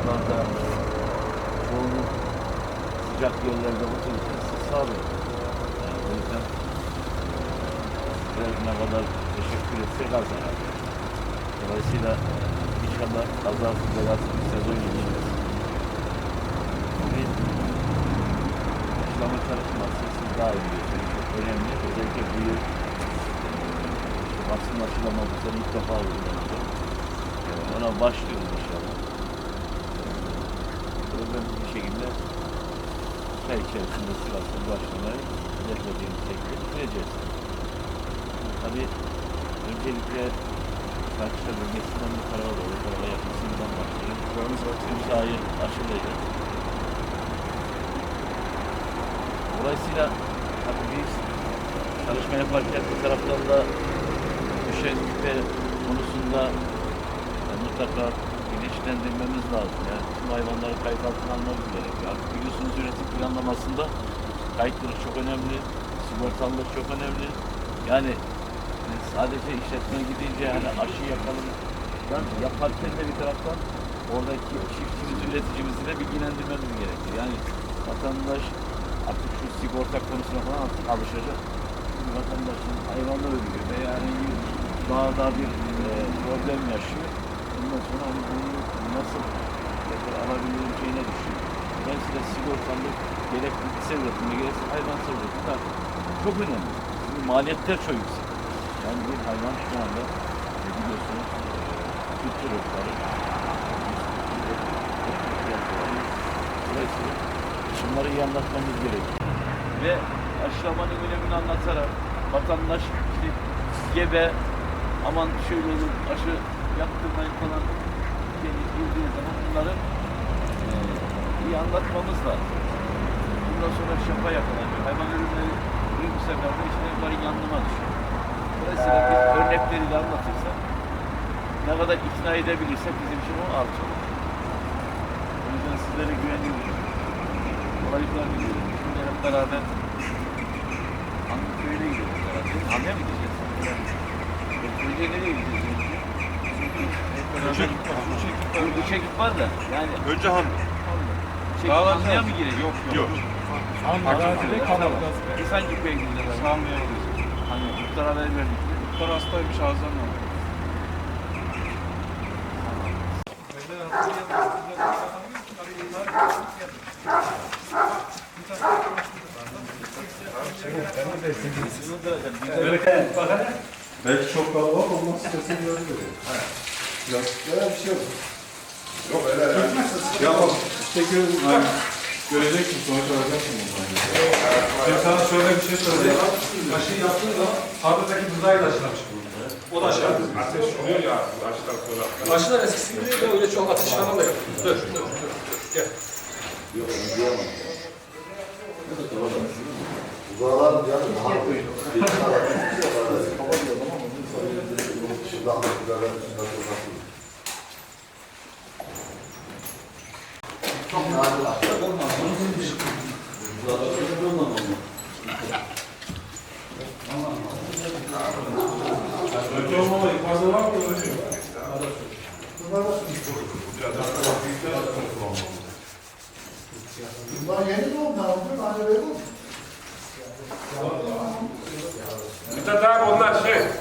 Balkanlarda, soğuk, sıcak yerlerde bu tür tesis sağlıyor. Yani o yüzden sizler ne kadar teşekkür etsek az herhalde. Dolayısıyla inşallah kazasız belasız bir sezon geçiririz. Biz başlama çalışması siz daha iyi biliyorsunuz. Çok önemli. Özellikle bu yıl basın açılamamızda ilk defa oldu. Ona başlıyoruz inşallah. Şekilde ay içerisinde Sivas'ta başlamayı hedeflediğimiz şekilde bitireceğiz. Tabii öncelikle Kaçta bölgesinden bir karar olur. Karara yakmasından başlayalım. Tüm sahayı aşılayacağız. Dolayısıyla tabii biz çalışma yaparken bir taraftan da düşen küpe konusunda e, mutlaka bilinçlendirmemiz lazım. Yani hayvanları kayıt altına almamız gerekiyor. Artık biliyorsunuz üretim planlamasında kayıtları çok önemli, sigortalılar çok önemli. Yani e, sadece işletme gidince hani aşı yapalım ben yaparken de bir taraftan oradaki çiftçimizi, üreticimizi de bilgilendirmemiz gerekiyor. Yani vatandaş artık şu sigorta konusuna falan artık alışacak. Vatandaşın hayvanı ölüyor ve yani daha da bir e, problem yaşıyor. Ondan sonra hani bunu nasıl tekrar alabileceğine düşüyor. Dolayısıyla sigortalık gerek bitkisel üretimde gerekse üretimde artık çok önemli. Çünkü maliyetler çok yüksek. Yani bir hayvan şu anda e, biliyorsunuz e, kültür ırkları Dolayısıyla bunları iyi anlatmamız gerekiyor. Ve aşılamanın önemini anlatarak vatandaş işte gebe aman şöyle olur aşı yaptırmayın falan diye girdiği zaman bunları e, iyi anlatmamız lazım. Bundan sonra şaka yakalanıyor. Hayvan ürünleri büyük bir seferde işte bunların yanlıma düşüyor. Dolayısıyla biz örnekleriyle anlatırsak ne kadar ikna edebilirsek bizim için o artı olur. O yüzden sizlere güveniyorum. Kolaylıklar diliyorum. Şimdi hep beraber hangi köyüne gidiyoruz herhalde? Hamle mi gideceğiz? Köyde nereye gideceğiz? Üç ekip var, da yani Önce Hamdi. şey, mi girecek? Yok. Yok. Hamle, Kanal. Biz hangi köye gideceğiz? Hamdi'ye gideceğiz. Hani muhtar haber verdik. Muhtar hastaymış ağızdan aldı. Belki çok kalabalık olmaz sitesini gördü. Yok bir şey yok. Yok öyle öyle. Ya bak işte gör, hani, göreceksin sonuç alacaksın bundan. Ben sana şöyle bir şey söyleyeyim. Aşı yaptığın zaman fabrikadaki buğday ilaçına çıkıyor. O da aşı. Ateş oluyor ya aşıdan sonra. Aşılar eskisi gibi değil de öyle çok ateş falan da yok. Dur, dur, dur. Gel. Uzalar canım daha büyük. Bir tane bir şey var. Kapatıyor ama onun Şimdi Ahmetlerden dışında sokak Çok nadir aşağı olmaz. Önce olmalı. Fazla var mı? Öyle yok. Bunlar yeni doğum ne Hani böyle oldu. Mithat abi onlar şey.